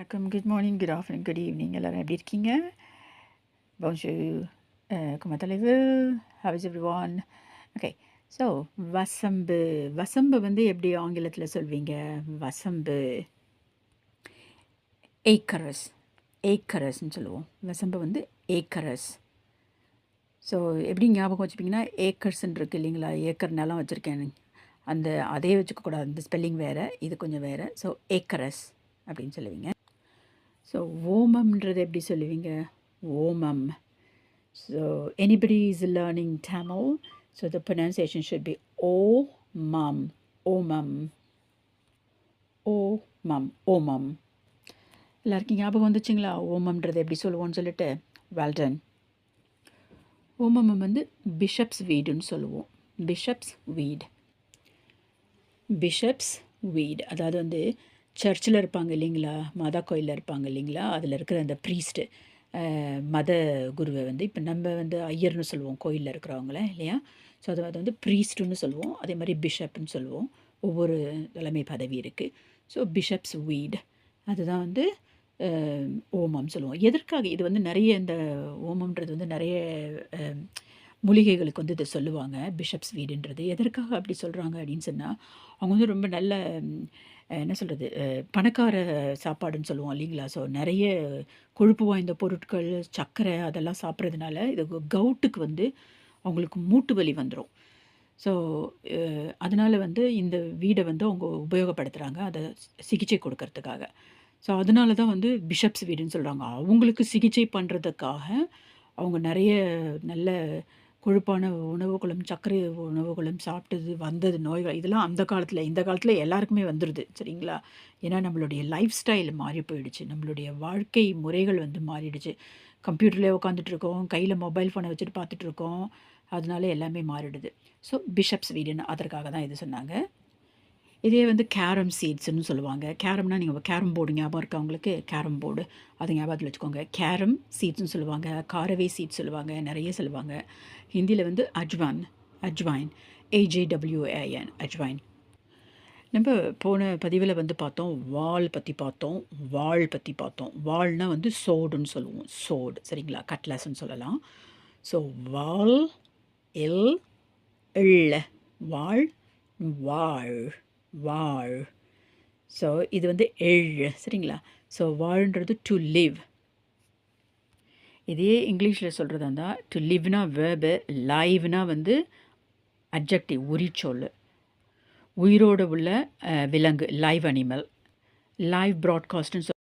வணக்கம் good morning good afternoon good evening எல்லோரும் எப்படி இருக்கீங்க? பவுன்ஷு குமத்தலைவு how everyone okay so வசம்பு. வசம்பு வந்து எப்படி ஆங்கிலத்தில் சொல்வீங்க? வசம்பு. ஏக்கரஸ் ஏக்கரஸ்ன்னு சொல்லுவோம். வசம்பு வந்து ஏக்கரஸ் ஸோ எப்படி ஞாபகம் வச்சுப்பீங்கன்னா ஏக்கர்ஸ்ன்னு இருக்குது இல்லைங்களா? ஏக்கர் நிலம் வச்சுருக்கேன். அந்த அதே வச்சுக்கக்கூடாது. அந்த ஸ்பெல்லிங் வேறு இது கொஞ்சம் வேறு. ஸோ ஏக்கரஸ் அப்படின்னு சொல்லுவீங்க. ஸோ ஓமம்ன்றது எப்படி சொல்லுவீங்க? ஓமம் so anybody is learning demo so the pronunciation should be ஓ மம் ஓமம் ஓ மம் ஓமம் எல்லாருக்கும் ஞாபகம் வந்துச்சுங்களா? ஓமம்ன்றது எப்படி சொல்லுவோன்னு சொல்லிட்டு? வெல்டன் ஓமம் வந்து பிஷப்ஸ் வீடுன்னு சொல்லுவோம். பிஷப்ஸ் வீட் பிஷப்ஸ் வீட் அதாவது வந்து சர்ச்சில் இருப்பாங்க இல்லைங்களா? மாதா கோயிலில் இருப்பாங்க இல்லைங்களா? அதில் இருக்கிற அந்த ப்ரீஸ்ட்டு மத குருவை வந்து இப்போ நம்ம வந்து ஐயர்னு சொல்லுவோம் கோயிலில் இருக்கிறவங்கள இல்லையா? ஸோ அது வந்து ப்ரீஸ்ட்டுன்னு சொல்லுவோம். அதே மாதிரி பிஷப்னு சொல்லுவோம். ஒவ்வொரு தலைமை பதவி இருக்குது ஸோ பிஷப்ஸ் வீட் அதுதான் வந்து ஓமம் சொல்லுவோம். எதற்காக? இது வந்து நிறைய இந்த ஓமம்ன்றது வந்து நிறைய மூலிகைகளுக்கு வந்து இதை சொல்லுவாங்க பிஷப்ஸ் வீடுன்றது. எதற்காக அப்படி சொல்கிறாங்க அப்படின்னு சொன்னால் அவங்க வந்து ரொம்ப நல்ல என்ன சொல்கிறது பணக்கார சாப்பாடுன்னு சொல்லுவோம் இல்லைங்களா? ஸோ நிறைய கொழுப்பு வாய்ந்த பொருட்கள் சர்க்கரை அதெல்லாம் சாப்பிட்றதுனால இது கவுட்டுக்கு வந்து அவங்களுக்கு மூட்டு வலி வந்துடும் ஸோ அதனால் வந்து இந்த வீடை வந்து அவங்க உபயோகப்படுத்துகிறாங்க அதை சிகிச்சை கொடுக்கறதுக்காக. ஸோ அதனால தான் வந்து பிஷப்ஸ் வீடுன்னு சொல்கிறாங்க அவங்களுக்கு சிகிச்சை பண்ணுறதுக்காக அவங்க நிறைய நல்ல கொழுப்பான உணவுகளும் சர்க்கரை உணவுகளும் சாப்பிட்டது வந்தது நோய்கள் இதெல்லாம் அந்த காலத்தில் இந்த காலத்தில் எல்லாருக்குமே வந்துடுது சரிங்களா? ஏன்னா நம்மளுடைய லைஃப் ஸ்டைல் மாறி போயிடுச்சு. நம்மளுடைய வாழ்க்கை முறைகள் வந்து மாறிடுச்சு. கம்ப்யூட்டர்லேயே உட்காந்துட்டு இருக்கோம் கையில் மொபைல் ஃபோனை வச்சுட்டு பார்த்துட்ருக்கோம் அதனால எல்லாமே மாறிடுது. ஸோ பிஷப்ஸ் வீடுன்னு அதற்காக தான் இது சொன்னாங்க. இதே வந்து கேரம் சீட்ஸ்னு சொல்லுவாங்க. கேரம்னா நீங்கள் கேரம் போர்டு ஞாபகம் இருக்கா உங்களுக்கு? Carrom board. அது ஞாபகத்தில் வச்சுக்கோங்க. கேரம் சீட்ஸ்னு சொல்லுவாங்க. காரவே சீட்ஸ் சொல்லுவாங்க. நிறைய சொல்லுவாங்க. ஹிந்தியில் வந்து அஜ்வான். அஜ்வைன் ஏஜேடபிள்யூஏஎன் அஜ்வைன் நம்ம போன பதிவில் வந்து பார்த்தோம். வால் பற்றி பார்த்தோம். வாள் பற்றி பார்த்தோம். வாள்னால் வந்து சோடுன்னு சொல்லுவோம். சோடு. சரிங்களா? கட்லஸ்ன்னு சொல்லலாம். ஸோ வால் எல் எள்ள. வாழ் வாழ் வாழ். ஸோ இது வந்து எழ் சரிங்களா? ஸோ வாழ்ன்றது டு லிவ் இதே இங்கிலீஷில் சொல்கிறதா இருந்தால் டு லிவ்னா வேர்பு லைவ்னா வந்து அப்ஜெக்டிவ் உரிச்சொல் உயிரோடு உள்ள விலங்கு லைவ் அனிமல் லைவ் ப்ராட்காஸ்ட்னு சொல்